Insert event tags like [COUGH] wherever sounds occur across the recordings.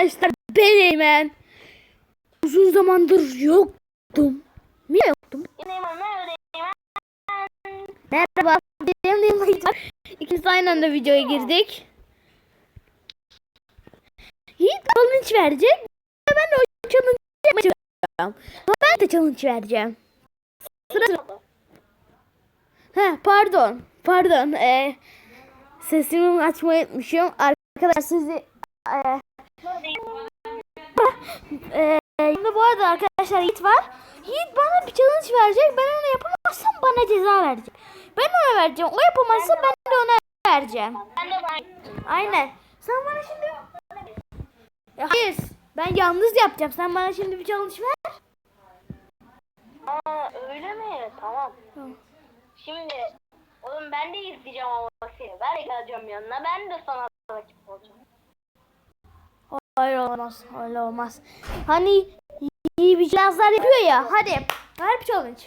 arkadaşlar ben Eymen. Uzun zamandır yoktum. Niye yoktum? Merhaba. Benim de. İkimiz aynı anda videoya girdik. Yiğit challenge verecek. ve Ben o challenge. Ama Ben de challenge vereceğim. Sıra Ha pardon. Pardon. Ee, sesimi açmayı unutmuşum. Arkadaşlar sizi ee, ee, şimdi bu arada arkadaşlar Yiğit var. Yiğit bana bir challenge verecek. Ben onu yapamazsam bana ceza verecek. Ben ona vereceğim. O yapamazsa ben de ona vereceğim. Ben de ben. Aynen. Sen bana şimdi... Ya hayır. Ben yalnız yapacağım. Sen bana şimdi bir challenge ver. Aa öyle mi? Tamam. Tamam. Şimdi oğlum ben de izleyeceğim ama seni. Ben de geleceğim yanına. Ben de sana rakip olacağım. Hayır olmaz. Öyle olmaz. Hani iyi bir cihazlar yapıyor ya. Hadi. Ver bir challenge.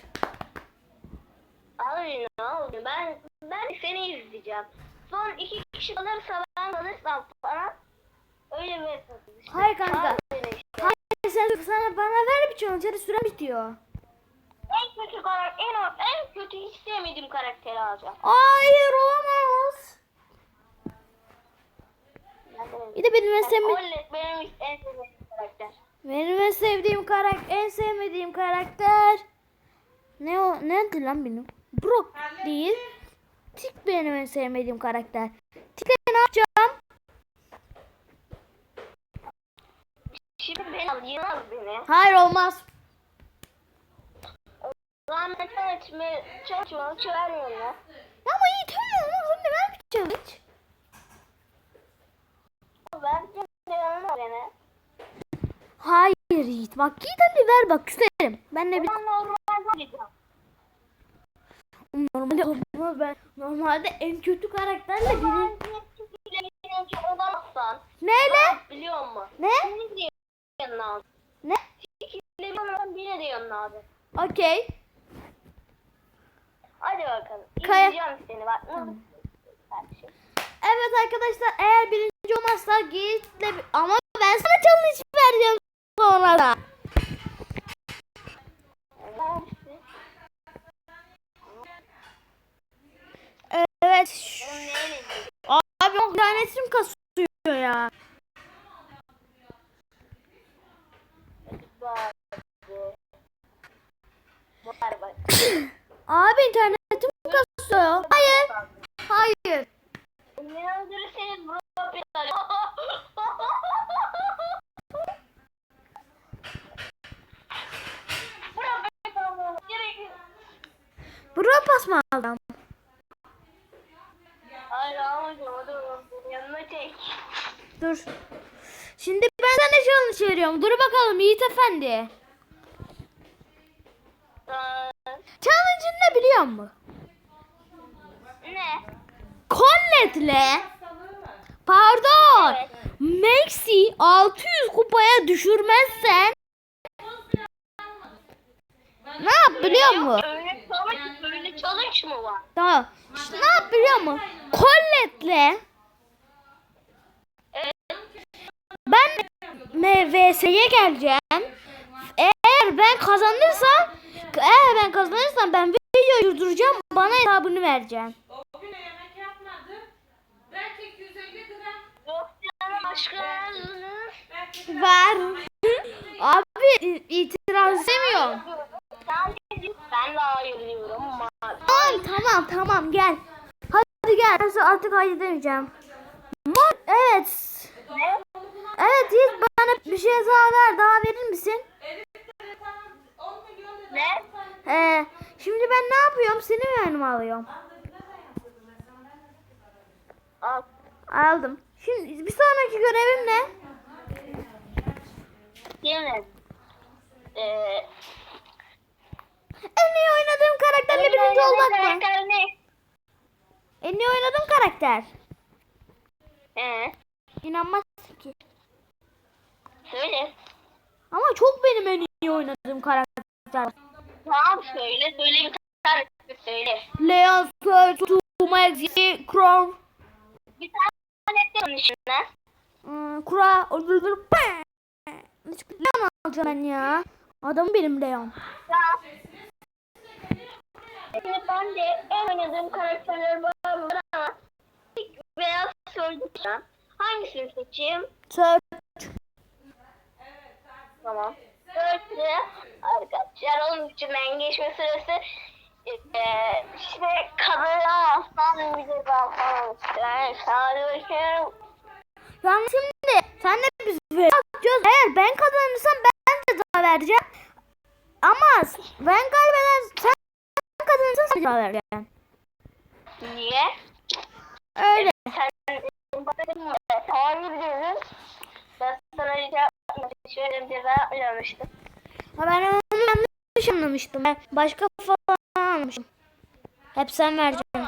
Abi ne oldu? Ben ben seni izleyeceğim. Son iki kişi kalırsa ben kalırsam falan öyle bir Hayır kanka. İşte. Hayır sen sana bana ver bir challenge. Hadi süren bitiyor. En kötü karakter, en, en kötü hiç sevmediğim karakteri alacağım. Hayır olamaz. Ben Bir de benim en sevmediğim, benim en sevdiğim karakter. benim en sevdiğim karakter, en sevmediğim karakter. Ne o? Nedir lan benim? Brock değil. Tik benim en sevmediğim karakter. Tik'le ne yapacağım? Şimdi beni al, yine al beni. Hayır olmaz. Zaman ben çalışma, çalışma, çağırmıyorum ya. Ya ama iyi tamam olmaz. Anne ver bir challenge. Ben de yanına beni. Hayır Yiğit. Bak Yiğit hadi ver bak küserim. Ben de bir... Ben normalde. Normalde olmaz ben. Normalde en kötü karakterle benim. Ben birinci olamazsan. Neyle? Biliyor musun? Ne? Beni de yanına al. Ne? İkili olamazsan beni de yanına al. Okey. Hadi bakalım. Kaya- İzleyeceğim seni bak. Nasıl? Kardeşim. Evet arkadaşlar eğer birinci olmazsa bir- ama ben sana challenge vereceğim sonra da. Evet. Abi o internetim kasıyor ya. Abi internetim kasıyor. Hayır. Hayır. Ne öldürürseniz bro yapar. Bro yapar. Gerek Bro pas mı aldım? Hayır almayacağım. Hadi oğlum. Çek. Dur. Şimdi ben sana challenge veriyorum. Dur bakalım Yiğit Efendi. Aa, Challenge'ın ne biliyor musun? Ne? Collette'le Pardon. Evet. Maxi 600 kupaya düşürmezsen ne yap biliyor musun? Öyle challenge, mı var? Tamam. Ne yap biliyor musun? Collette'le Evet. ben MVS'ye geleceğim. Eğer ben kazanırsam eğer ben kazanırsam ben videoyu durduracağım. Bana hesabını vereceğim. O güne yemek yapmadı. Belki 250 gram. Yok canım aşkına. Belki Ver. Abi itiraz istemiyorum. Ben de hayır diyorum. Ma- Tamam tamam tamam gel. Hadi gel. Ben artık hayır demeyeceğim. Evet. Evet bana bir şey daha ver. Daha verir misin? Elif'te tamam 10 milyon lira. Ne? Ee, şimdi ben ne yapıyorum? Seni mi yanıma alıyorum? Al. Aldım. Şimdi bir sonraki görevim ne? Yemin. Ee, En iyi oynadığım karakterle birinci olmak mı? karakter ne? En iyi oynadığım karakter. Ee, İnanmazsın ki. Söyle. Ama çok benim en iyi oynadığım karakter. Tamam söyle. Söyle bir karakter söyle. Leon, Search, Maxi, Crow. Bir tane de onun içinden. Hmm, kura. Öldürdür. Leon alacağım ben ya. Adamı benim Leon. Ben de en oynadığım karakterler var ama beyaz söyleyeceğim. Hangisini seçeyim? Sör. Tamam. Dörtlü arkadaşlar onun içinden geçme süresi eee işte bir de ben falan işte. Hadi bakıyorum. Yani şimdi sen de biz atacağız. Eğer ben kazanırsam ben ceza vereceğim. Ama ben kaybedersem sen kazanırsan sen ceza vereceksin. Niye? Öyle. Sen Hayır dedin. Ben sana rica yapmadım. Şöyle bir ceza yapmamıştım. Ha ben onu yanlış anlamıştım. Ben başka falan anlamıştım. Hep sen vereceksin.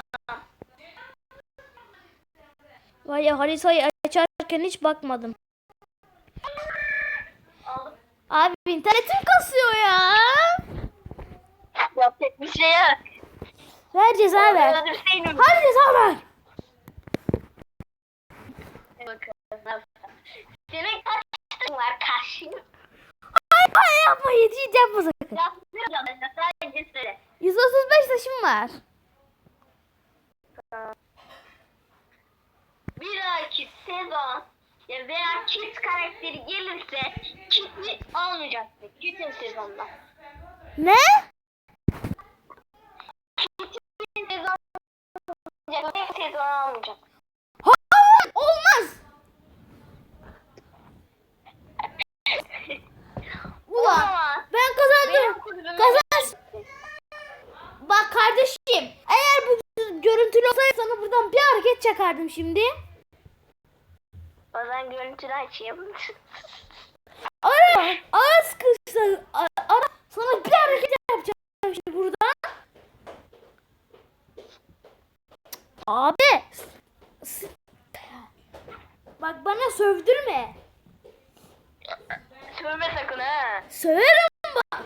Var ya haritayı açarken hiç bakmadım. Aldım. Abi internetim kasıyor ya. Yapacak bir şey yok. Ver ceza ver. Öldürseydim. Hadi ceza ver. Bakalım. Senin kaç yaşın var karşı? Ay, ay yapma hiç yapma sakın. Yapmayacağım ben sadece söyle. 135 taşım var. Bir dahaki sezon ya veya Kit karakteri gelirse Kit'i almayacaktı. Kit'in sezonda. Ne? Kit'in sezon almayacak. sezon almayacak. Hayır, olmaz. Ulan Ama ben kazandım. Kazan. Bak kardeşim eğer bu görüntülü olsaydı sana buradan bir hareket çakardım şimdi. O zaman görüntülü açayım. Ara ara sıkışsa ara, sana bir hareket yapacağım şimdi buradan. Abi. Bak bana sövdürme. Sövme sakın ha. Söverim bak.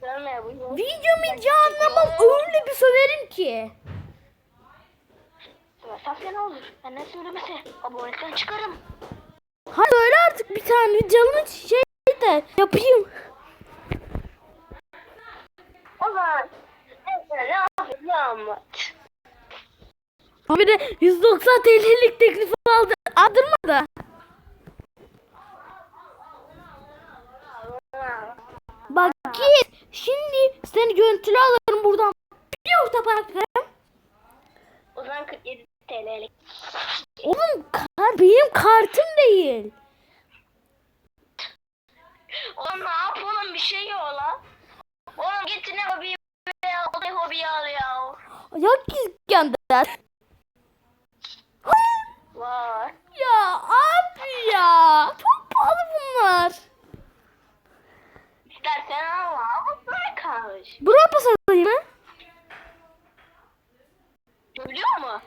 Sövme bu. Videomu hiç anlamam öyle bir söverim ki. Ne olur? Ben ne söylemese? Abonelikten çıkarım. Hadi öyle artık bir tane canlı şey de yapayım. O zaman ne yapacağım? Abi de 190 TL'lik teklifi aldı. Aldırmadı. Bak git. Şimdi seni görüntülü alırım buradan. Bir orta parklarım. O zaman 47 TL'lik. Oğlum kar benim kartım değil. Oğlum ne yapalım bir şey yok lan. Oğlum git ne hobi. O da hobi al ya. Yok İskender. Var. ya abi ya. Çok pahalı bunlar. İstersen al ama böyle kalmış. Buraya pas alayım mı? Biliyor mu?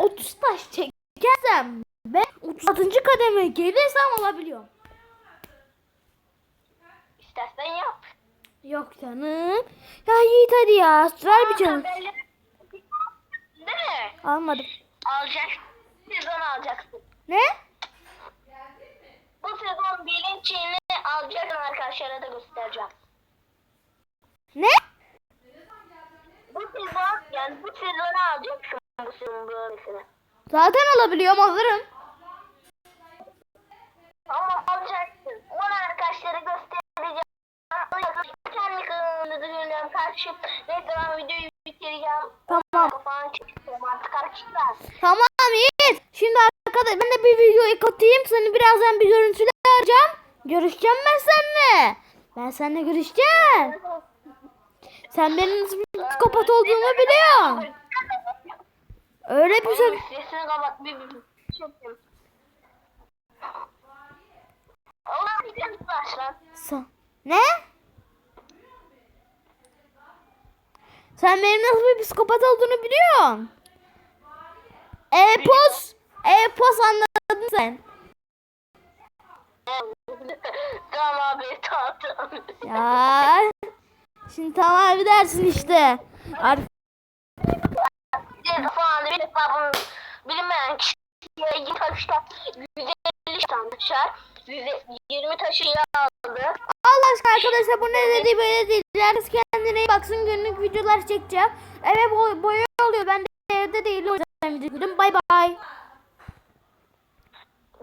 Eğer 30 taş çekersem ve 36. kademe gelirsem alabiliyorum. İstersen yap. Yok canım. Ya Yiğit hadi ya. Ver bir canım. Değil mi? Almadım. Alacaksın. Sezon alacaksın. Ne? Bu sezon bilinçini alacaksın arkadaşlara da göstereceğim. Ne? Bu sezon yani bu sezonu alacaksın. Zaten alabiliyorum alırım. Ama alacaksın. Onu arkadaşlara göstereceğim. Kendi kanalımda da görüyorum kardeşim. Neyse ben videoyu bitireceğim. Tamam. Kafana çıkıyorum artık arkadaşlar. Tamam Yiğit. Şimdi arkadaş ben de bir videoyu katayım. Seni birazdan bir görüntülü arayacağım. Görüşeceğim ben seninle. Ben seninle görüşeceğim. Sen benim psikopat olduğumu biliyorsun. Öyle bir şey. Sesini kapat bir bir bir yapayım. Ulan de başla. Sa- Ne? Sen benim nasıl bir psikopat olduğunu biliyorsun. E-post. E-post anladın sen. [LAUGHS] tamam abi tamam. Ya. Şimdi tamam abi dersin işte. Ar- Bir de falan bir hesabım bilinmeyen kişi yayın taşta 150 tane taşar. 120 taşı aldı. Allah aşkına arkadaşlar bu ne dedi böyle değil. Herkes kendine iyi baksın günlük videolar çekeceğim. Eve boy boya oluyor ben de evde değil o yüzden video. Bay bay.